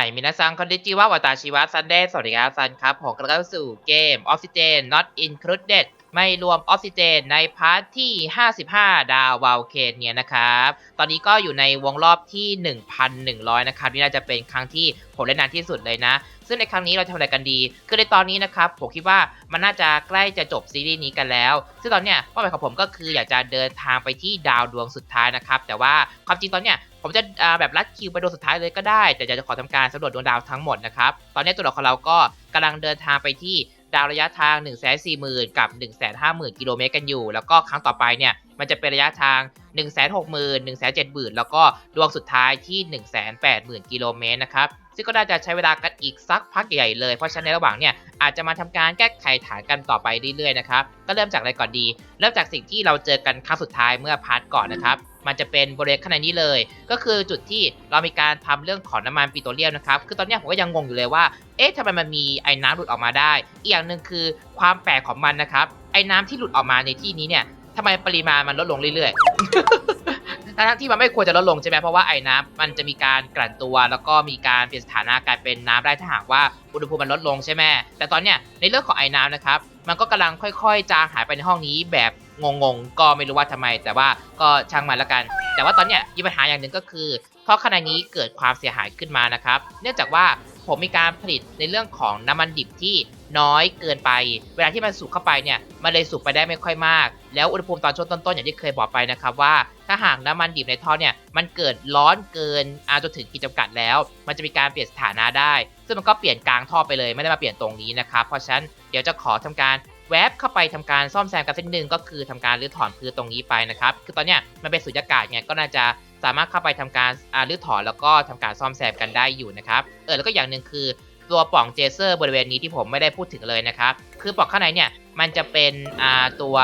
ายมินาซังคอนดิจิวะวัตาชิวะซันเดย์สวัสดีครับซันครับผมกระบเข้าสู่เกมออกซิเจน not included ไม่รวมออกซิเจนในพาร์ทที่ 55 ดาววาลเคนเนี่ยนะครับ ตอนนี้ก็อยู่ในวงรอบที่ 1,100 นะครับ นี่น่าจะเป็นครั้งที่ผมเล่นนานที่สุดเลยนะ ซึ่งในครั้งนี้เราจะทำอะไรกันดี คือในตอนนี้นะครับ ผมคิดว่ามันน่าจะใกล้จะจบซีรีส์นี้กันแล้ว ซึ่งตอนเนี้ยเป้าหมายของผมก็คืออยากจะเดินทางไปที่ดาวดวงสุดท้ายนะครับ แต่ว่าความจริงตอนเนี้ยผมจะแบบลัดคิวไปดวงสุดท้ายเลยก็ได้ แต่จะขอทำการสำรวจดวงดาวทั้งหมดนะครับ ตอนนี้ตัวเราของเราก็กำลังเดินทางไปที่ ดาวระยะทาง 1 4 0 0 0 0 กับ 1 5 0 0 0 0 กิโลเมตรกันอยู่ แล้วก็ครั้งต่อไปเนี่ย มันจะเป็นระยะทาง 1 6 0 0 0 0 1 7 0 0 0 แล้วก็ดวงสุดท้ายที่ 1 8 0 0 0 0 กิโลเมตรนะครับ ซึ่งก็น่าจะใช้เวลากันอีกสักพักใหญ่เลย เพราะฉะนั้นในระหว่างเนี่ย อาจจะมาทำการแก้ไขฐานกันต่อไปเรื่อยๆนะครับ ก็เริ่มจากอะไรก่อนดี เริ่มจากสิ่งที่เราเจอกันครั้งสุดท้ายเมื่อพาร์ทก่อนนะครับ มันจะเป็นบริเวณข้างในนี้เลย ก็คือจุดที่เรามีการทำเรื่องของน้ำมันปิโตรเลียมนะครับ คือตอนเนี้ยผมก็ยังงงอยู่เลยว่า เอ๊ะทำไมมันมีไอ้น้ำหลุดออกมาได้ อีกอย่างหนึ่งคือความแปลกของมันนะครับ ไอ้น้ำที่หลุดออกมาในที่นี้เนี่ยทำไมปริมาณมันลดลงเรื่อยๆทั้งที่มันไม่ควรจะลดลงใช่ไหมเพราะว่าไอ้น้ำมันจะมีการกลั่นตัว แล้วก็มีการเปลี่ยนสถานะกลายเป็นน้ำได้ถ้าหากว่าอุณหภูมิมันลดลงใช่ไหมแต่ตอนเนี้ยในเรื่องของไอ้น้ำนะครับ มันก็กำลังค่อยๆ จางหายไปในห้องนี้แบบ งงๆ ก็ไม่รู้ว่าทำไม แต่ว่าก็ช่างมันละกัน แต่ว่าตอนเนี้ยมีปัญหาอย่างหนึ่งก็คือท่อข้างในนี้เกิดความเสียหายขึ้นมานะครับ เนื่องจากว่าผมมีการผลิตในเรื่องของน้ำมันดิบที่น้อยเกินไป เวลาที่มันสูบเข้าไปเนี่ย มันเลยสูบไปได้ไม่ค่อยมาก แล้วอุณหภูมิตอนช่วงต้นๆ อย่างที่เคยบอกไปนะครับว่า ถ้าหากน้ำมันดิบในท่อเนี่ย มันเกิดร้อนเกินอาจนถึงขีดจำกัดแล้ว มันจะมีการเปลี่ยนสถานะได้ ซึ่งมันก็เปลี่ยนกลางท่อไปเลย ไม่ได้มาเปลี่ยนตรงนี้นะครับ เพราะฉะนั้นเดี๋ยวจะขอทำการ แวบเข้าไปทำการซ่อมแซมกันสักนิดนึงก็คือทำการรื้อถอนพื้นตรงนี้ไปนะครับ คือตอนเนี้ยมันเป็นสุญญากาศไงก็น่าจะสามารถเข้าไปทำการรื้อถอนแล้วก็ทำการซ่อมแซมกันได้อยู่นะครับ เออแล้วก็อย่างหนึ่งคือตัวปล่องเจเซอร์บริเวณนี้ที่ผมไม่ได้พูดถึงเลยนะครับ คือปล่องข้างในเนี่ยมันจะเป็นอ่าตัว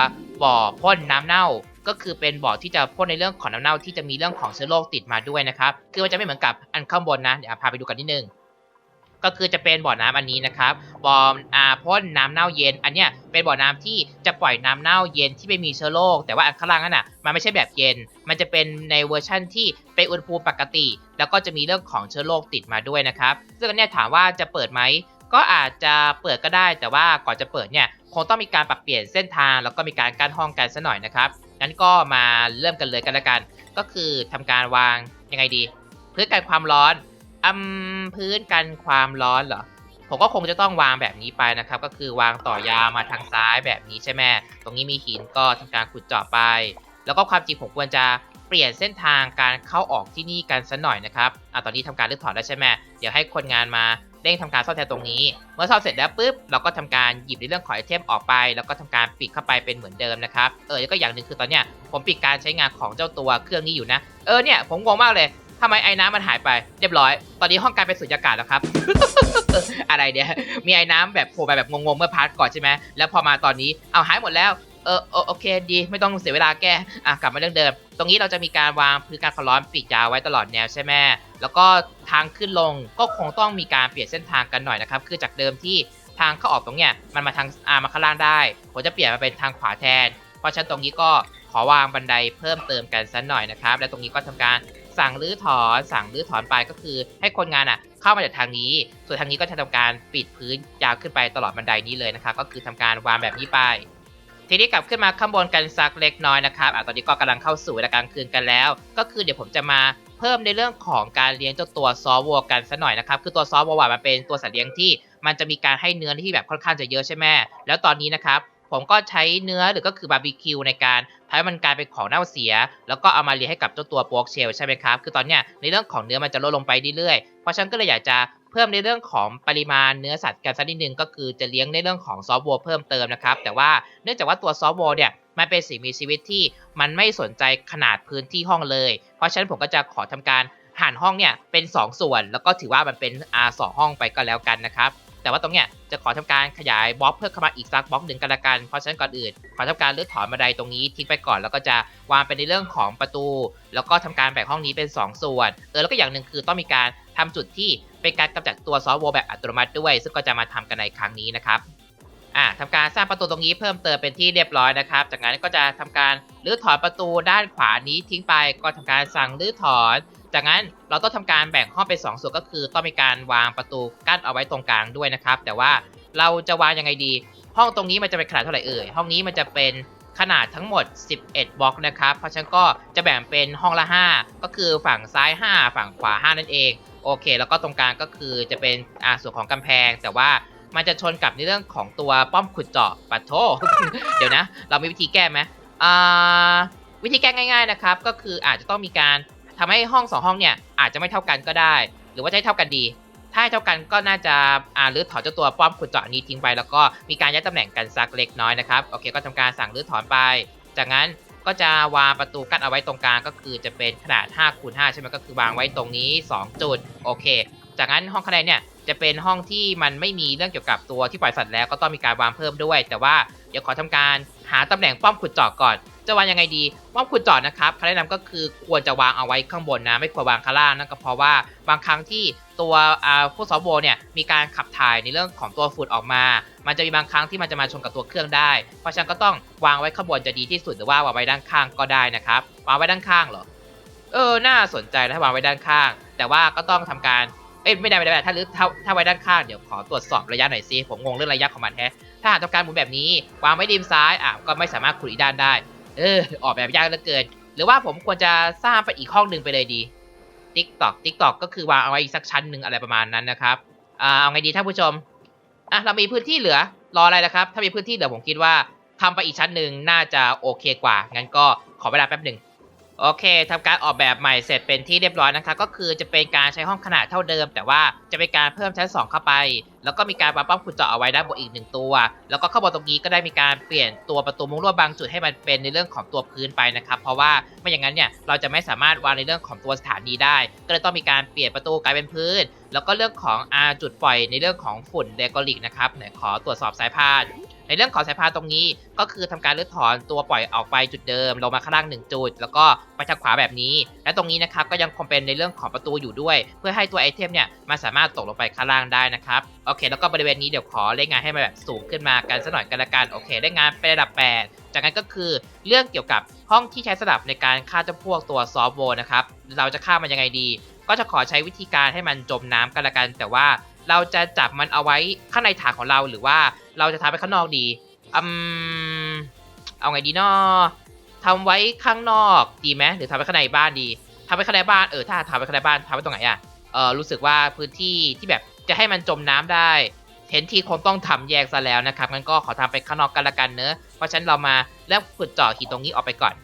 บ่อพ่นน้ำเน่า ก็คือเป็นบ่อที่จะพ่นในเรื่องของน้ำเน่าที่จะมีเรื่องของเชื้อโรคติดมาด้วยนะครับ คือมันจะไม่เหมือนกับอันข้างบนนะ เดี๋ยวพาไปดูกันนิดนึง ก็คือจะเป็นบ่อน้ำอันนี้นะครับบ่ออ่าพ่นน้ำเน่าเย็น อันเนี้ยเป็นบ่อน้ำที่จะปล่อยน้ำเน่าเย็นที่ไม่มีเชื้อโรคแต่ว่าอันข้างล่างนั่นน่ะมันไม่ใช่แบบเย็น มันจะเป็นในเวอร์ชั่นที่เป็นอุณหภูมิปกติ แล้วก็จะมีเรื่องของเชื้อโรคติดมาด้วยนะครับซึ่งอันเนี้ยถามว่าจะเปิดไหมก็อาจจะเปิดก็ได้ แต่ว่าก่อนจะเปิดเนี่ยคงต้องมีการปรับเปลี่ยนเส้นทาง แล้วก็มีการกั้นห้องกันซะหน่อยนะครับงั้นก็มาเริ่มกันเลยกันละกัน ก็คือทำการวางยังไงดี เพื้นกันความร้อน อืมพื้นกันความร้อนเหรอ ผมก็คงจะต้องวางแบบนี้ไปนะครับ ก็คือวางต่อยาวมาทางซ้ายแบบนี้ใช่ไหมตรงนี้มีหินก็ทำการขุดเจาะไป แล้วก็ความจริงผมควรจะเปลี่ยนเส้นทางการเข้าออกที่นี่กันสัหน่อยนะครับอะตอนนี้ทำการรื้อถอนแล้วใช่ไหมเดี๋ยวให้คนงานมาเร่งทำการซ่อมแซมตรงนี้ เมื่อซ่อมเสร็จแล้วปุ๊บ เราก็ทำการหยิบในเรื่องของไอเทมออกไป แล้วก็ทำการปิดเข้าไปเป็นเหมือนเดิมนะครับ เออแล้วก็อย่างหนึ่งคือตอนเนี้ยผมปิดการใช้งานของเจ้าตัวเครื่องนี้อยู่นะ เออเนี่ยผมงงมากเลย ทำไมไอ้น้ำมันหายไป เรียบร้อย ตอนนี้ห้องกลารเป็นสุญญากาศแล้วครับ อะไรเนี่ย มีไอ้น้ำแบบโผล่ไปแบบงงๆเมื่อพาร์ทก่อนใช่ไหม แล้วพอมาตอนนี้ เอาหายหมดแล้ว เออโอเคดี ไม่ต้องเสียเวลาแก้ อะกลับมาเรื่องเดิม ตรงนี้เราจะมีการวางพื้นการความร้อนปิดยาวไว้ตลอดแนวใช่ไหม แล้วก็ทางขึ้นลงก็คงต้องมีการเปลี่ยนเส้นทางกันหน่อยนะครับ คือจากเดิมที่ทางเข้าออกตรงเนี้ยมันมาทางอ่ามาข้างล่างได้ ผมจะเปลี่ยนมาเป็นทางขวาแทน เพราะฉะนั้นตรงนี้ก็ขอวางบันไดเพิ่มเติมกันสักหน่อยนะครับ และตรงนี้ก็ทำการ สั่งรื้อถอนสั่งรื้อถอนไปก็คือ ให้คนงานอะเข้ามาจากทางนี้ ส่วนทางนี้ก็จะทำการปิดพื้นยาวขึ้นไปตลอดบันไดนี้เลยนะครับก็คือทำการวางแบบนี้ไปทีนี้กลับขึ้นมาข้างบนกันสักเล็กน้อยนะครับอะตอนนี้ก็กำลังเข้าสู่เวลากลางคืนกันแล้ว ก็คือเดี๋ยวผมจะมาเพิ่มในเรื่องของการเลี้ยงเจ้าตัวซอวัวกันสักหน่อยนะครับ คือตัวซอวัวมันเป็นตัวสัตว์เลี้ยงที่ มันจะมีการให้เนื้อที่แบบค่อนข้างจะเยอะใช่ไหมแล้วตอนนี้นะครับ ผมก็ใช้เนื้อหรือก็คือบาร์บีคิวในการทำให้มันกลายเป็นของเน่าเสีย แล้วก็เอามาเลี้ยงให้กับเจ้าตัวโป๊กเชลใช่ไหมครับ คือตอนเนี้ยในเรื่องของเนื้อมันจะลดลงไปเรื่อยๆ เพราะฉันก็เลยอยากจะเพิ่มในเรื่องของปริมาณเนื้อสัตว์กันสักนิดนึงก็คือจะเลี้ยงในเรื่องของซอฟต์แวร์เพิ่มเติมนะครับ แต่ว่าเนื่องจากว่าตัวซอฟต์แวร์เนี่ยมันเป็นสิ่งมีชีวิตที่มันไม่สนใจขนาดพื้นที่ห้องเลย เพราะฉะนั้นผมก็จะขอทำการหั่นห้องเนี่ยเป็น 2 ส่วน แล้วก็ถือว่ามันเป็นอาสองห้องไปก็แล้วกันนะครับ แต่ว่าตรงเนี้ยจะขอทำการขยายบล็อกเพิ่มเข้ามาอีกสักบล็อกหนึ่งกันละกัน เพราะฉะนั้นก่อนอื่น ขอทำการเลือกถอนบันไดตรงนี้ทิ้งไปก่อน แล้วก็จะวางเป็นในเรื่องของประตู แล้วก็ทำการแบ่งห้องนี้เป็น 2 ส่วน เออแล้วก็อย่างหนึ่งคือต้องมีการทำจุดที่เป็นการกำจัดตัวซอฟต์แวร์แบบอัตโนมัติด้วย ซึ่งก็จะมาทำกันในครั้งนี้นะครับอ่าทำการสร้างประตูตรงนี้เพิ่มเติมเป็นที่เรียบร้อยนะครับ จากนั้นก็จะทำการรื้อถอนประตูด้านขวานี้ทิ้งไป ก็ทำการสั่งรื้อถอน จากนั้นเราต้องทำการแบ่งห้องเป็น2ส่วนก็คือต้องมีการวางประตูกั้นเอาไว้ตรงกลางด้วยนะครับ แต่ว่าเราจะวางยังไงดี ห้องตรงนี้มันจะเป็นขนาดเท่าไหร่เอ่ยห้องนี้มันจะเป็นขนาดทั้งหมด 11 บล็อกนะครับ เพราะฉะนั้นก็จะแบ่งเป็นห้องละ 5 ก็คือฝั่งซ้าย 5 ฝั่งขวา 5 นั่นเอง โอเค แล้วก็ตรงกลางก็คือจะเป็นอ่าส่วนของกำแพง แต่ว่ามันจะชนกับในเรื่องของตัวป้อมขุดเจาะปัดโท เดี๋ยวนะ เรามีวิธีแก้ไหมอ่าวิธีแก้ง่าย ๆนะครับ ก็คืออาจจะต้องมีการ ทำให้ห้องสองห้องเนี่ยอาจจะไม่เท่ากันก็ได้ หรือว่าจะให้เท่ากันดี ถ้าให้เท่ากันก็น่าจะอ่ารื้อถอนเจ้าตัวป้อมขุดเจาะนี้ทิ้งไป แล้วก็มีการย้ายตำแหน่งกันสักเล็กน้อยนะครับโอเคก็ทำการสั่งรื้อถอนไป จากนั้นก็จะวางประตูกั้นเอาไว้ตรงกลางก็คือจะเป็นขนาด5คูณ5ใช่ไหมก็คือวางไว้ตรงนี้ 2 จุดโอเค จากนั้นห้องคะแนนเนี่ยจะเป็นห้องที่มันไม่มีเรื่องเกี่ยวกับตัวที่ปล่อยสัตว์แล้วก็ต้องมีการวางเพิ่มด้วย แต่ว่าเดี๋ยวขอทำการหาตำแหน่งป้อมขุดเจาะก่อน จะวางยังไงดีป้อมขุดเจาะนะครับคำแนะนำก็คือควรจะวางเอาไว้ข้างบนนะ ไม่ควรวางข้างล่างนั่นก็เพราะว่าบางครั้งที่ตัวอ่าพวกซอฟโวเนี่ยมีการขับถ่ายในเรื่องของตัวฝุ่นออกมา มันจะมีบางครั้งที่มันจะมาชนกับตัวเครื่องได้ เพราะฉะนั้นก็ต้องวางไว้ข้างบนจะดีที่สุดหรือว่าวางไว้ด้านข้างก็ได้นะครับ วางไว้ด้านข้างเหรอ เออ น่าสนใจนะถ้าวางไว้ด้านข้าง แต่ว่าก็ต้องทำการ เอ้ยไม่ได้ไม่ได้ถ้าลึกถ้าถ้าไว้ด้านข้างเดี๋ยวขอตรวจสอบระยะหน่อยสิผมงงเรื่องระยะของมันแฮะถ้าหากต้องการหมุนแบบนี้ วางไว้ริมซ้ายอะก็ไม่สามารถขุดอีกด้านได้ เออ ออกแบบยากเหลือเกิน หรือว่าผมควรจะสร้างไปอีกห้องหนึ่งไปเลยดี ติ๊กตอกติ๊กตอกก็คือวางเอาไว้อีกสักชั้นหนึ่งอะไรประมาณนั้นนะครับอ่าเอาไงดีท่านผู้ชมอะเรามีพื้นที่เหลือรออะไรนะครับ ถ้ามีพื้นที่เหลือผมคิดว่าทำไปอีกชั้นหนึ่งน่าจะโอเคกว่า งั้นก็ขอเวลาแป๊บหนึ่ง โอเคทำการออกแบบใหม่เสร็จเป็นที่เรียบร้อยนะคะ ก็คือจะเป็นการใช้ห้องขนาดเท่าเดิม แต่ว่าจะเป็นการเพิ่มชั้น 2 เข้าไป แล้วก็มีการวางป้อมขุดเจาะเอาไว้ด้านบนอีกหนึ่งตัว แล้วก็ข้างบนตรงนี้ก็ได้มีการเปลี่ยนตัวประตูมุ้งลวดบางจุดให้มันเป็นในเรื่องของตัวพื้นไปนะครับ เพราะว่าไม่อย่างนั้นเนี่ยเราจะไม่สามารถวางในเรื่องของตัวสถานีได้ ก็เลยต้องมีการเปลี่ยนประตูกลายเป็นพื้น แล้วก็เรื่องของอาจุดปล่อยในเรื่องของฝุ่นเดกอลิกนะครับไหนขอตรวจสอบสายพาน ในเรื่องของสายพานตรงนี้ก็คือทำการเลือถอนตัวปล่อยออกไปจุดเดิมลงมาข้างล่างหนึ่งจุด แล้วก็ไปทางขวาแบบนี้ และตรงนี้นะครับก็ยังคงเป็นในเรื่องของประตูอยู่ด้วย เพื่อให้ตัวไอเทมเนี่ยมันสามารถตกลงไปข้างล่างได้นะครับโอเค แล้วก็บริเวณนี้เดี๋ยวขอเล่นงานให้มันแบบสูงขึ้นมากันสักหน่อยกันละกันโอเคเล่นงานเป็นระดับ 8 จากนั้นก็คือเรื่องเกี่ยวกับห้องที่ใช้สำหรับในการฆ่าเจ้าพวกตัวซอฟโวนะครับเราจะฆ่ามันยังไงดี ก็จะขอใช้วิธีการให้มันจมน้ำกันละกันแต่ว่า เราจะจับมันเอาไว้ข้างในฐานของเราหรือว่าเราจะทำไปข้างนอกดีอืมเอาไงดีนอทำไว้ข้างนอกดีไหมหรือทำไว้ข้างในบ้านดีทำไว้ข้างในบ้านเออถ้าทำไว้ข้างในบ้านทำไว้ตรงไหนอะเออรู้สึกว่าพื้นที่ที่แบบจะให้มันจมน้ำได้เห็นทีคงต้องทำแยกซะแล้วนะครับงั้นก็ขอทำไปข้างนอกกันละกันเนอะเพราะฉะนั้นเรามาเริ่มขุดเจาะหินตรงนี้ออกไปก่อน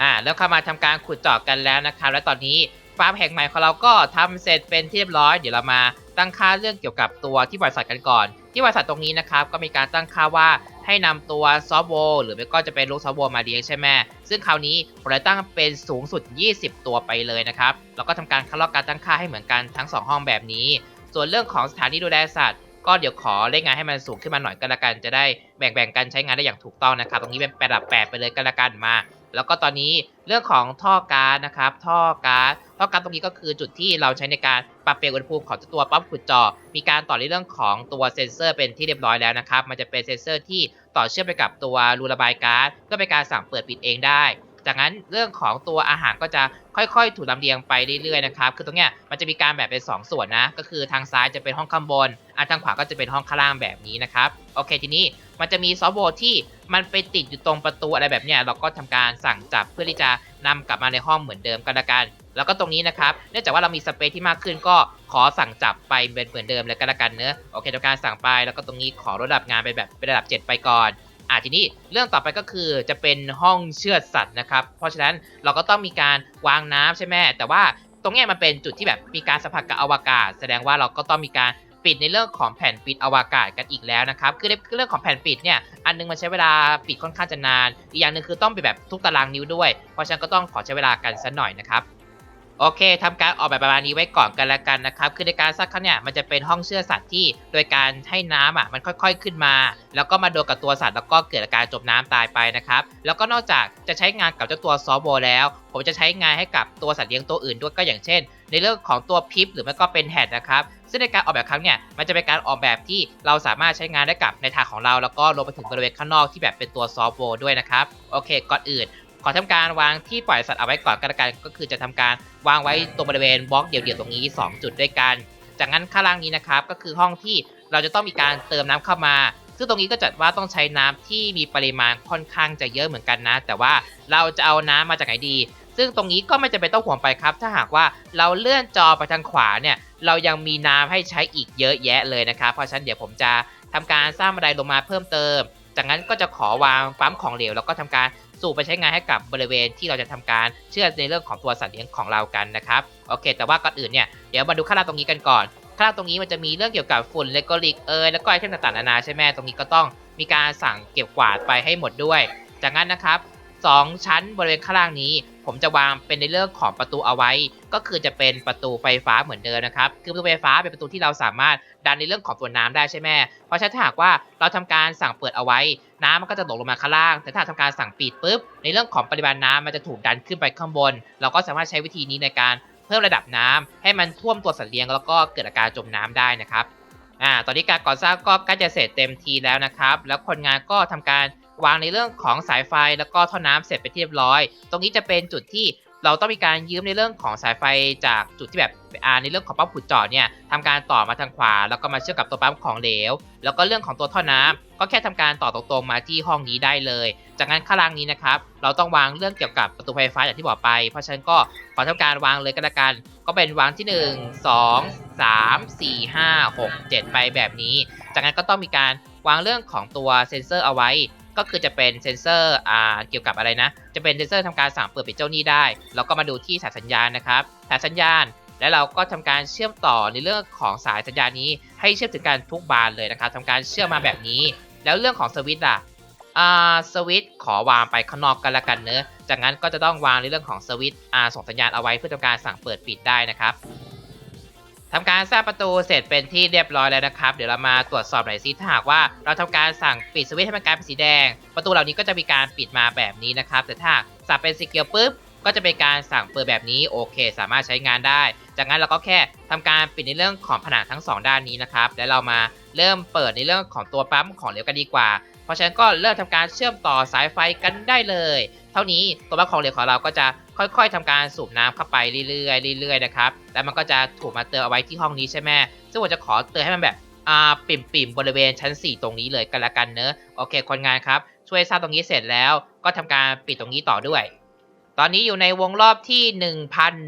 อ่าแล้วเข้ามาทำการขุดเจาะกันแล้วนะครับ และตอนนี้ ฟาร์มแห่งใหม่ของเราก็ทำเสร็จเป็นที่เรียบร้อย เดี๋ยวเรามาตั้งค่าเรื่องเกี่ยวกับตัวที่บริษัทกันก่อน ที่บริษัทตรงนี้นะครับก็มีการตั้งค่าว่าให้นำตัวซอฟต์โวหรือไม่ก็จะเป็นลูกซอฟต์โวมาเลี้ยงใช่ไหมซึ่งคราวนี้ผมเลยตั้งเป็นสูงสุด 20 ตัวไปเลยนะครับแล้วก็ทำการคัดลอกการตั้งค่าให้เหมือนกันทั้ง 2 ห้องแบบนี้ ส่วนเรื่องของสถานีดูแลสัตว์ ก็เดี๋ยวขอเล่นงานให้มันสูงขึ้นมาหน่อยก็แล้วกันจะได้แบ่งๆกันใช้งานได้อย่างถูกต้องนะครับ ตรงนี้เป็นระดับ 8 ไปเลยก็แล้วกันมา แล้วก็ตอนนี้เรื่องของท่อก๊าซนะครับ ท่อก๊าซท่อก๊าซตรงนี้ก็คือจุดที่เราใช้ในการปรับเปลี่ยนอุณหภูมิของตัวปั๊มขุดเจาะมีการต่อในเรื่องของตัวเซ็นเซอร์เป็นที่เรียบร้อยแล้วนะครับ มันจะเป็นเซ็นเซอร์ที่ต่อเชื่อมไปกับตัวรูระบายก๊าซเพื่อเป็นการสั่งเปิดปิดเองได้ จากนั้นเรื่องของตัวอาหารก็จะค่อยๆ ถูกลำเลียงไปเรื่อยๆนะครับคือตรงเนี้ยมันจะมีการแบ่งเป็น2ส่วนนะ ก็คือทางซ้ายจะเป็นห้องข้างบนอะทางขวาก็จะเป็นห้องข้างล่างแบบนี้นะครับโอเคทีนี้มันจะมีซอฟต์วร์ที่มันไปติดอยู่ตรงประตูอะไรแบบเนี้ยเราก็ทำการสั่งจับเพื่อที่จะนำกลับมาในห้องเหมือนเดิมกันละกัน แล้วก็ตรงนี้นะครับเนื่องจากว่าเรามีสเปซที่มากขึ้นก็ขอสั่งจับไปเป็นเหมือนเดิมเลยกันละกันเนอะโอเคทำการสั่งไปแล้วก็ตรงนี้ขอระดับงานไปแบบเป็นระดับ 7 ไปก่อน อะทีนี้เรื่องต่อไปก็คือจะเป็นห้องเชือดสัตว์นะครับ เพราะฉะนั้นเราก็ต้องมีการวางน้ำใช่ไหมแต่ว่าตรงนี้มันเป็นจุดที่แบบมีการสัมผัสกับอวกาศ แสดงว่าเราก็ต้องมีการปิดในเรื่องของแผ่นปิดอวกาศกันอีกแล้วนะครับ คือเรื่องของแผ่นปิดเนี่ย อันนึงมันใช้เวลาปิดค่อนข้างจะนาน อีกอย่างหนึ่งคือต้องไปแบบทุกตารางนิ้วด้วย เพราะฉะนั้นก็ต้องขอใช้เวลากันสักหน่อยนะครับ โอเคทำการออกแบบประมาณนี้ไว้ก่อนกันแล้วกันนะครับ คือในการซักครั้งเนี่ยมันจะเป็นห้องเชื่อสัตว์ที่โดยการให้น้ำอะมันค่อยๆขึ้นมา แล้วก็มาโดนกับตัวสัตว์แล้วก็เกิดอาการจมน้ำตายไปนะครับ แล้วก็นอกจากจะใช้งานกับเจ้าตัวซอฟโวแล้ว ผมจะใช้งานให้กับตัวสัตว์เลี้ยงตัวอื่นด้วยก็อย่างเช่น ในเรื่องของตัวพิษหรือไม่ก็เป็นแฮดนะครับซึ่งในการออกแบบครั้งเนี่ยมันจะเป็นการออกแบบที่เราสามารถใช้งานได้กับในทางของเรา แล้วก็รวมไปถึงบริเวณข้างนอกที่แบบเป็นตัวซอฟโวด้วยนะครับโอเคก่อนอื่น อทำการวางที่ปล่อยสัตว์เอาไว้ก่อนกันละกันก็คือจะทำการวางไว้ตรงบริเวณบล็อกเดี่ยวๆตรงนี้ 2 จุดด้วยกัน จากนั้นข้างล่างนี้นะครับก็คือห้องที่เราจะต้องมีการเติมน้ำเข้ามา ซึ่งตรงนี้ก็จัดว่าต้องใช้น้ำที่มีปริมาณค่อนข้างจะเยอะเหมือนกันนะ แต่ว่าเราจะเอาน้ำมาจากไหนดี ซึ่งตรงนี้ก็ไม่จำเป็นต้องห่วงไปครับ ถ้าหากว่าเราเลื่อนจอไปทางขวาเนี่ยเรายังมีน้ำให้ใช้อีกเยอะแยะเลยนะครับ เพราะฉะนั้นเดี๋ยวผมจะทำการสร้างบันไดลงมาเพิ่มเติม จากนั้นก็จะขอวางปั๊มของเหลวแล้วก็ทำการ สูบไปใช้งานให้กับบริเวณที่เราจะทำการเชื่อในเรื่องของตัวสัตว์เลี้ยงของเรากันนะครับโอเค แต่ว่าก่อนอื่นเนี่ยเดี๋ยวมาดูข้างล่าตรงนี้กันก่อนข้างล่าตรงนี้มันจะมีเรื่องเกี่ยวกับฝุ่นเลโกลิกเอยแล้วก็ไอเทมต่างๆนานาใช่ไหมตรงนี้ก็ต้องมีการสั่งเก็บกวาดไปให้หมดด้วย จากนั้นนะครับสองชั้นบริเวณข้างล่างนี้ ผมจะวางเป็นในเรื่องของประตูเอาไว้ ก็คือจะเป็นประตูไฟฟ้าเหมือนเดิมนะครับ คือประตูไฟฟ้าเป็นประตูที่เราสามารถดันในเรื่องของตัวน้ำได้ใช่ไหมเพราะฉะนั้นถ้าหากว่าเราทำการสั่งเปิดเอาไว้ น้ำมันก็จะตกลงมาข้างล่าง แต่ถ้าทำการสั่งปิดปุ๊บ ในเรื่องของปริมาณน้ำมันจะถูกดันขึ้นไปข้างบน เราก็สามารถใช้วิธีนี้ในการเพิ่มระดับน้ำให้มันท่วมตัวสัตว์เลี้ยงแล้วก็เกิดอาการจมน้ำได้นะครับ อ่า ตอนนี้การก่อสร้างก็ใกล้จะเสร็จเต็มทีแล้วนะครับ แล้วคนงานก็ทำการวางในเรื่องของสายไฟแล้วก็ท่อน้ำเสร็จไปเรียบร้อย ตรงนี้จะเป็นจุดที่ เราต้องมีการยืมในเรื่องของสายไฟจากจุดที่แบบอ่าในเรื่องของปั๊มขุดเจาะเนี่ยทำการต่อมาทางขวา แล้วก็มาเชื่อมกับตัวปั๊มของเหลว แล้วก็เรื่องของตัวท่อน้ำก็แค่ทำการต่อตรงๆมาที่ห้องนี้ได้เลย จากนั้นข้างล่างนี้นะครับเราต้องวางเรื่องเกี่ยวกับประตูไฟฟ้าอย่างที่บอกไป เพราะฉะนั้นก็ขอทำการวางเลยก็แล้วกัน ก็เป็นวางที่ 1 2 3 4 5 6 7 ไปแบบนี้ จากนั้นก็ต้องมีการวางเรื่องของตัวเซ็นเซอร์เอาไว้ ก็คือจะเป็นเซ็นเซอร์อ่าเกี่ยวกับอะไรนะ จะเป็นเซ็นเซอร์ทำการสั่งเปิดปิดเจ้าหนี้ได้แล้วก็มาดูที่สายสัญญาณนะครับสายสัญญาณ และเราก็ทำการเชื่อมต่อในเรื่องของสายสัญญาณนี้ ให้เชื่อมถึงกันทุกบานเลยนะครับทำการเชื่อมมาแบบนี้ แล้วเรื่องของสวิตช์ล่ะอ่าสวิตช์ขอวางไปข้างนอกกันละกันเนอะจากนั้นก็จะต้องวางในเรื่องของสวิตช์อ่าส่งสัญญาณเอาไว้เพื่อทำการสั่งเปิดปิดได้นะครับ ทำการสร้างประตูเสร็จเป็นที่เรียบร้อยแล้วนะครับ เดี๋ยวเรามาตรวจสอบหน่อยซิถ้าหากว่าเราทำการสั่งปิดสวิตช์ให้มันกลายเป็นสีแดง ประตูเหล่านี้ก็จะมีการปิดมาแบบนี้นะครับ แต่ถ้าสั่งเป็นสีเขียวปุ๊บก็จะเป็นการสั่งเปิดแบบนี้โอเค สามารถใช้งานได้ จากนั้นเราก็แค่ทำการปิดในเรื่องของผนังทั้งสองด้านนี้นะครับ แล้วเรามาเริ่มเปิดในเรื่องของตัวปั๊มของเหลวกันดีกว่า เพราะฉะนั้นก็เริ่มทำการเชื่อมต่อสายไฟกันได้เลย ท่านี้ตัวบ้าของเหลวของเราก็จะค่อยๆทำการสูบน้ำเข้าไปเรื่อยๆเรื่อยๆนะครับแล้วมันก็จะถูกมาเติมเอาไว้ที่ห้องนี้ใช่ไหมซึ่งผมจะขอเติมให้มันแบบอ่าปิ่มๆบริเวณชั้น 4 ตรงนี้เลยกันละกันเนอะโอเคคนงานครับช่วยสร้างตรงนี้เสร็จแล้วก็ทำการปิดตรงนี้ต่อด้วย ตอนนี้อยู่ในวงรอบที่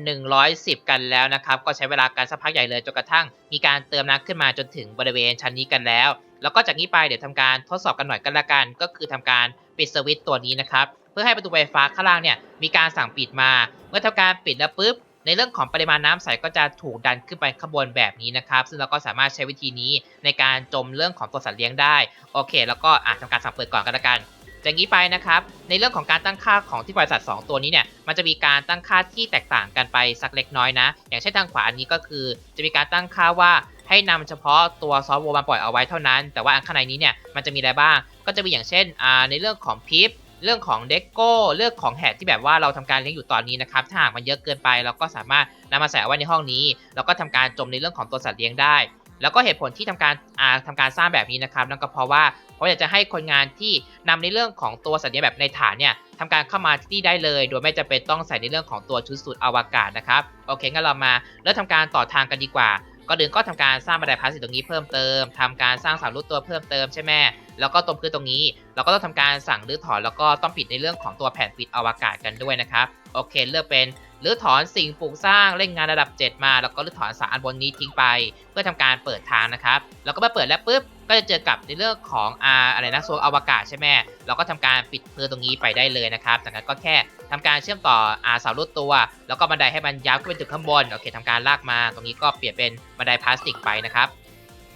1,110 กันแล้วนะครับ ก็ใช้เวลาการสักพักใหญ่เลยจนกระทั่ง มีการเติมน้ำขึ้นมาจนถึงบริเวณชั้นนี้กันแล้ว แล้วก็จากนี้ไปเดี๋ยวทำการทดสอบกันหน่อยกันละกัน ก็คือทำการปิดสวิตช์ตัวนี้นะครับ เพื่อให้ประตูไฟฟ้าข้างล่างเนี่ยมีการสั่งปิดมา เมื่อทำการปิดแล้วปุ๊บ ในเรื่องของปริมาณน้ำใสก็จะถูกดันขึ้นไปข้างบนแบบนี้นะครับ ซึ่งเราก็สามารถใช้วิธีนี้ในการจมเรื่องของตัวสัตว์เลี้ยงได้ โอเค แล้วก็อาจทำการสั่งเปิดก่อนกันละกัน จากนี้ไปนะครับในเรื่องของการตั้งค่าของที่ปล่อยสัตว์2ตัวนี้เนี่ยมันจะมีการตั้งค่าที่แตกต่างกันไปสักเล็กน้อยนะ อย่างเช่นทางขวาอันนี้ก็คือ จะมีการตั้งค่าว่าให้นำเฉพาะตัวซอฟต์แวร์มาปล่อยเอาไว้เท่านั้น แต่ว่าอันข้างในนี้เนี่ยมันจะมีอะไรบ้าง ก็จะมีอย่างเช่นในเรื่องของพิปเรื่องของเด็กโก้เรื่องของแฮทที่แบบว่าเราทำการเลี้ยงอยู่ตอนนี้นะครับ ถ้าหากมันเยอะเกินไปเราก็สามารถนำมาใส่ไว้ในห้องนี้ แล้วก็ทำการจมในเรื่องของตัวสัตว์เลี้ยงได้ แล้วก็เหตุผลที่ทำการอ่าทำการสร้างแบบนี้นะครับนั่นก็เพราะว่าเพราะอยากจะให้คนงานที่นำในเรื่องของตัวสัตว์เลี้ยงแบบในฐานเนี่ยทำการเข้ามาที่นี่ได้เลย โดยไม่จำเป็นต้องใส่ในเรื่องของตัวชุดสูตรอวกาศนะครับโอเคงั้นเรามาเริ่มทำการต่อทางกันดีกว่าก็เดินก็ทำการสร้างบันไดพลาสติกตรงนี้เพิ่มเติมทำการสร้างเสารูดตัวเพิ่มเติมใช่ไหมแล้วก็ตรงพื้นตรงนี้ เราก็ต้องทำการสั่งรื้อถอนแล้วก็ต้องปิดในเรื่องของตัวแผ่นปิดอวกาศกันด้วยนะครับโอเคเลือกเป็น หรือถอนสิ่งปลูกสร้างเล่นงานระดับ 7 มา แล้วก็รื้อถอนสารอันบนนี้ทิ้งไป เพื่อทำการเปิดทางนะครับ แล้วก็มาเปิดแล้วปุ๊บก็จะเจอกับในเรื่องของอาอะไรนะโซนอวกาศใช่ไหมเราก็ทำการปิดพื้นตรงนี้ไปได้เลยนะครับจากนั้นก็แค่ทำการเชื่อมต่ออาเสารูดตัว แล้วก็บันไดให้มันยาวขึ้นไปถึงข้างบนโอเคทำการลากมา ตรงนี้ก็เปลี่ยนเป็นบันไดพลาสติกไปนะครับ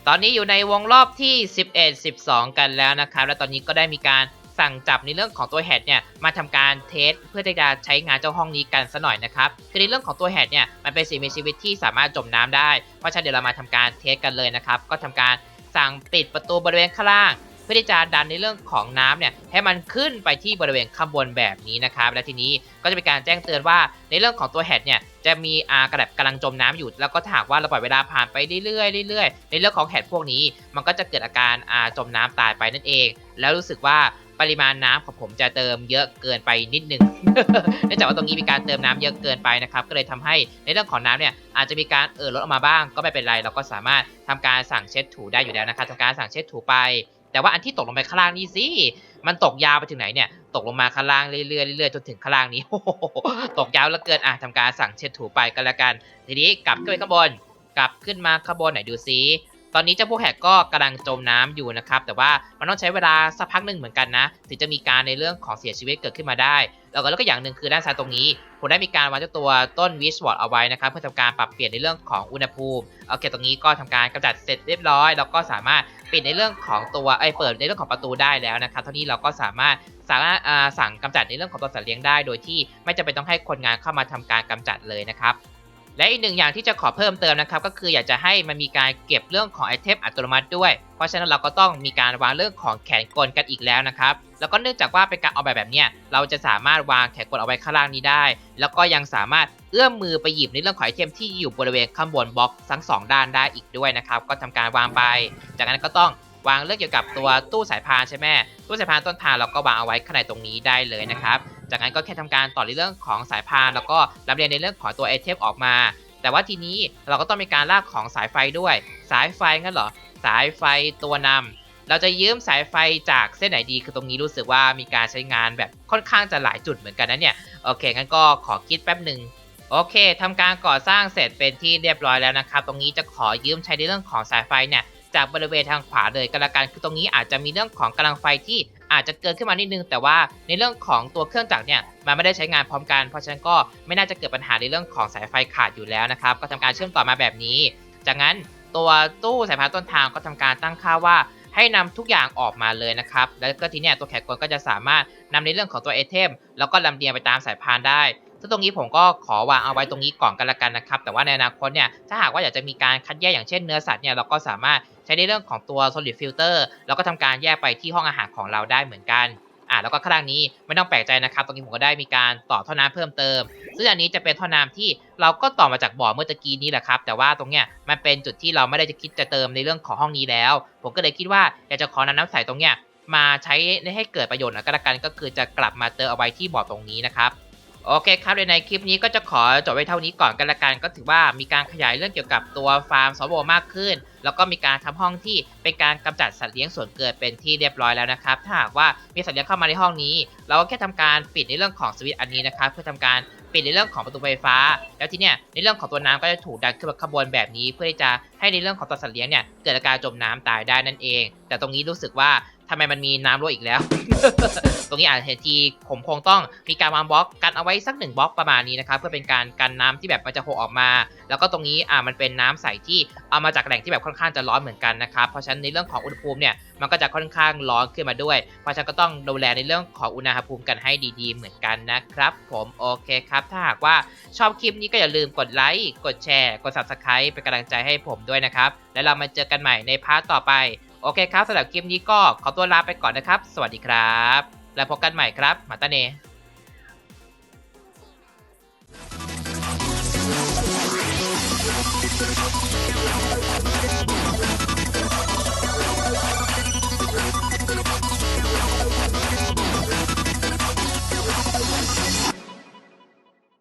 ตอนนี้อยู่ในวงรอบที่ 11 12 กันแล้วนะครับ และตอนนี้ก็ได้มีการ สั่งจับในเรื่องของตัวแฮดเนี่ยมาทำการเทสเพื่อที่จะใช้งานเจ้าห้องนี้กันซะหน่อยนะครับคือในเรื่องของตัวแฮดเนี่ยมันเป็นสิ่งมีชีวิตที่สามารถจมน้ำได้ เพราะฉะนั้นเดี๋ยวเรามาทำการเทสกันเลยนะครับก็ทำการสั่งปิดประตูบริเวณข้างล่าง เพื่อที่จะดันในเรื่องของน้ำเนี่ยให้มันขึ้นไปที่บริเวณข้างบนแบบนี้นะครับและทีนี้ก็จะมีการแจ้งเตือนว่าในเรื่องของตัวแฮดเนี่ยจะมีอากระดับกำลังจมน้ำอยู่ แล้วก็ถากว่าเราปล่อยเวลาผ่านไปเรื่อยๆเรื่อยๆในเรื่องของแฮดพวกนี้ มันก็จะเกิดอาการอาจมน้ำตายไปนั่นเอง แล้วรู้สึกว่า ปริมาณน้ำของผมจะเติมเยอะเกินไปนิดนึงเนื่องจากว่าตรงนี้มีการเติมน้ำเยอะเกินไปนะครับก็เลยทำให้ในเรื่องของน้ำเนี่ยอาจจะมีการเอ่อลดออกมาบ้าง ก็ไม่เป็นไร เราก็สามารถทำการสั่งเช็ดถูได้อยู่แล้วนะครับทำการสั่งเช็ดถูไป แต่ว่าอันที่ตกลงไปข้างล่างนี่สิมันตกยาวไปถึงไหนเนี่ยตกลงมาข้างล่างเรื่อยๆเรื่อยๆจนถึงข้างล่างนี้ตกยาวแล้วเกินอะทำการสั่งเช็ดถูไปกันละกัน ทีนี้กลับขึ้นไปข้างบนกลับขึ้นมาข้างบนไหนดูซิ ตอนนี้เจ้าพวกแหกก็กำลังจมน้ำอยู่นะครับ แต่ว่ามันต้องใช้เวลาสักพักหนึ่งเหมือนกันนะ ถึงจะมีการในเรื่องของเสียชีวิตเกิดขึ้นมาได้ แล้วก็แล้วก็อย่างหนึ่งคือด้านซ้ายตรงนี้ ผมได้มีการวางเจ้าตัวต้นวิชวอร์ดเอาไว้นะครับ เพื่อทำการปรับเปลี่ยนในเรื่องของอุณหภูมิโอเคตรงนี้ก็ทำการกำจัดเสร็จเรียบร้อย แล้วก็สามารถปิดในเรื่องของตัวไอ้เปิดในเรื่องของประตูได้แล้วนะครับเท่านี้เราก็สามารถสามารถอ่าสั่งกำจัดในเรื่องของตัวสัตว์เลี้ยงได้ โดยที่ไม่จำเป็นต้องให้คนงานเข้ามาทำการกำจัดเลยนะครับ และอีกหนึ่งอย่างที่จะขอเพิ่มเติมนะครับ ก็คืออยากจะให้มันมีการเก็บเรื่องของไอเทมอัตโนมัติด้วย เพราะฉะนั้นเราก็ต้องมีการวางเรื่องของแขนกลกันอีกแล้วนะครับ แล้วก็เนื่องจากว่าเป็นการออกแบบแบบเนี้ยเราจะสามารถวางแขนกลเอาไว้ข้างล่างนี้ได้ แล้วก็ยังสามารถเอื้อมมือไปหยิบในเรื่องของไอเทมที่อยู่บริเวณข้างบนบล็อกทั้งสองด้านได้อีกด้วยนะครับ ก็ทำการวางไป จากนั้นก็ต้องวางเรื่องเกี่ยวกับตัวตู้สายพานใช่ไหมตู้สายพานต้นทางเราก็วางเอาไว้ข้างในตรงนี้ได้เลยนะครับ จากนั้นก็แค่ทำการต่อในเรื่องของสายพาน แล้วก็ลำเลียงในเรื่องของตัวไอเทมออกมา แต่ว่าทีนี้เราก็ต้องมีการลากของสายไฟด้วย สายไฟงั้นเหรอ สายไฟตัวนำเราจะยืมสายไฟจากเส้นไหนดี คือตรงนี้รู้สึกว่ามีการใช้งานแบบค่อนข้างจะหลายจุดเหมือนกันนะเนี่ย โอเคงั้นก็ขอคิดแป๊บหนึ่งโอเคทำการก่อสร้างเสร็จเป็นที่เรียบร้อยแล้วนะครับ ตรงนี้จะขอยืมใช้ในเรื่องของสายไฟเนี่ยจากบริเวณทางขวาเลยก็แล้วกันคือตรงนี้อาจจะมีเรื่องของกำลังไฟที่ อาจจะเกินขึ้นมานิดนึง แต่ว่าในเรื่องของตัวเครื่องจักรเนี่ยมันไม่ได้ใช้งานพร้อมกันเพราะฉะนั้นก็ไม่น่าจะเกิดปัญหาในเรื่องของสายไฟขาดอยู่แล้วนะครับก็ทำการเชื่อมต่อมาแบบนี้ จากนั้นตัวตู้สายพานต้นทางก็ทำการตั้งค่าว่าให้นำทุกอย่างออกมาเลยนะครับ แล้วก็ทีเนี้ยตัวแขกกลก็จะสามารถนำในเรื่องของตัวไอเทม แล้วก็ลำเลียงไปตามสายพานได้ ซึ่งตรงนี้ผมก็ขอวางเอาไว้ตรงนี้ก่อนกันละกันนะครับ แต่ว่าในอนาคตเนี่ยถ้าหากว่าอยากจะมีการคัดแยกอย่างเช่นเนื้อสัตว์เนี่ยเราก็สามารถใช้ในเรื่องของตัว solid filter แล้วก็ทำการแยกไปที่ห้องอาหารของเราได้เหมือนกันอ่าแล้วก็ข้างล่างนี้ไม่ต้องแปลกใจนะครับตรงนี้ผมก็ได้มีการต่อท่อน้ำเพิ่มเติม ซึ่งอันนี้จะเป็นท่อน้ำที่เราก็ต่อมาจากบ่อเมื่อตะกี้นี้แหละครับ แต่ว่าตรงเนี้ยมันเป็นจุดที่เราไม่ได้จะคิดจะเติมในเรื่องของห้องนี้แล้ว ผมก็เลยคิดว่าอยากจะขอนำน้ำใสตรงเนี้ยมาใช้ให้เกิดประโยชน์นะก็แล้วกันก็คือจะกลับมาเติมเอาไว้ที่บ่อตรงนี้นะครับ โอเคครับในคลิปนี้ก็จะขอจบไว้เท่านี้ก่อนกันละกัน ก็ถือว่ามีการขยายเรื่องเกี่ยวกับตัวฟาร์มซอฟต์วมากขึ้น แล้วก็มีการทำห้องที่เป็นการกำจัดสัตว์เลี้ยงส่วนเกิดเป็นที่เรียบร้อยแล้วนะครับ ถ้าหากว่ามีสัตว์เลี้ยงเข้ามาในห้องนี้ เราก็แค่ทำการปิดในเรื่องของสวิตช์อันนี้นะครับเพื่อทำการปิดในเรื่องของประตูไฟฟ้า แล้วทีเนี้ยในเรื่องของตัวน้ำก็จะถูกดันขึ้นมาขบวนแบบนี้ เพื่อที่จะให้ในเรื่องของตัวสัตว์เลี้ยงเนี่ยเกิดอาการจมน้ำตายได้นั่นเอง แต่ตรงนี้รู้สึกว่า ทำไมมันมีน้ำรั่วอีกแล้ว ตรงนี้อาจจะเห็นทีผมคงต้องมีการวางบล็อกกันเอาไว้สักหนึ่งบล็อกประมาณนี้นะครับเพื่อเป็นการกันน้ำที่แบบมันจะโผล่ออกมา แล้วก็ตรงนี้อ่ามันเป็นน้ำใสที่เอามาจากแหล่งที่แบบค่อนข้างจะร้อนเหมือนกันนะครับเพราะฉะนั้นในเรื่องของอุณหภูมิเนี่ยมันก็จะค่อนข้างร้อนขึ้นมาด้วย เพราะฉะนั้นก็ต้องดูแลในเรื่องของอุณหภูมิกันให้ดีๆ เหมือนกันนะครับ ผมโอเคครับ ถ้าหากว่าชอบคลิปนี้ก็อย่าลืมกดไลค์กดแชร์ กด subscribe เป็นกำลังใจให้ผมด้วยนะครับ แล้วเรามาเจอกันใหม่ในพาร์ทต่อไป โอเคครับสำหรับคลิปนี้ก็ขอตัวลาไปก่อนนะครับ สวัสดีครับ แล้วพบกันใหม่ครับ มาตาเน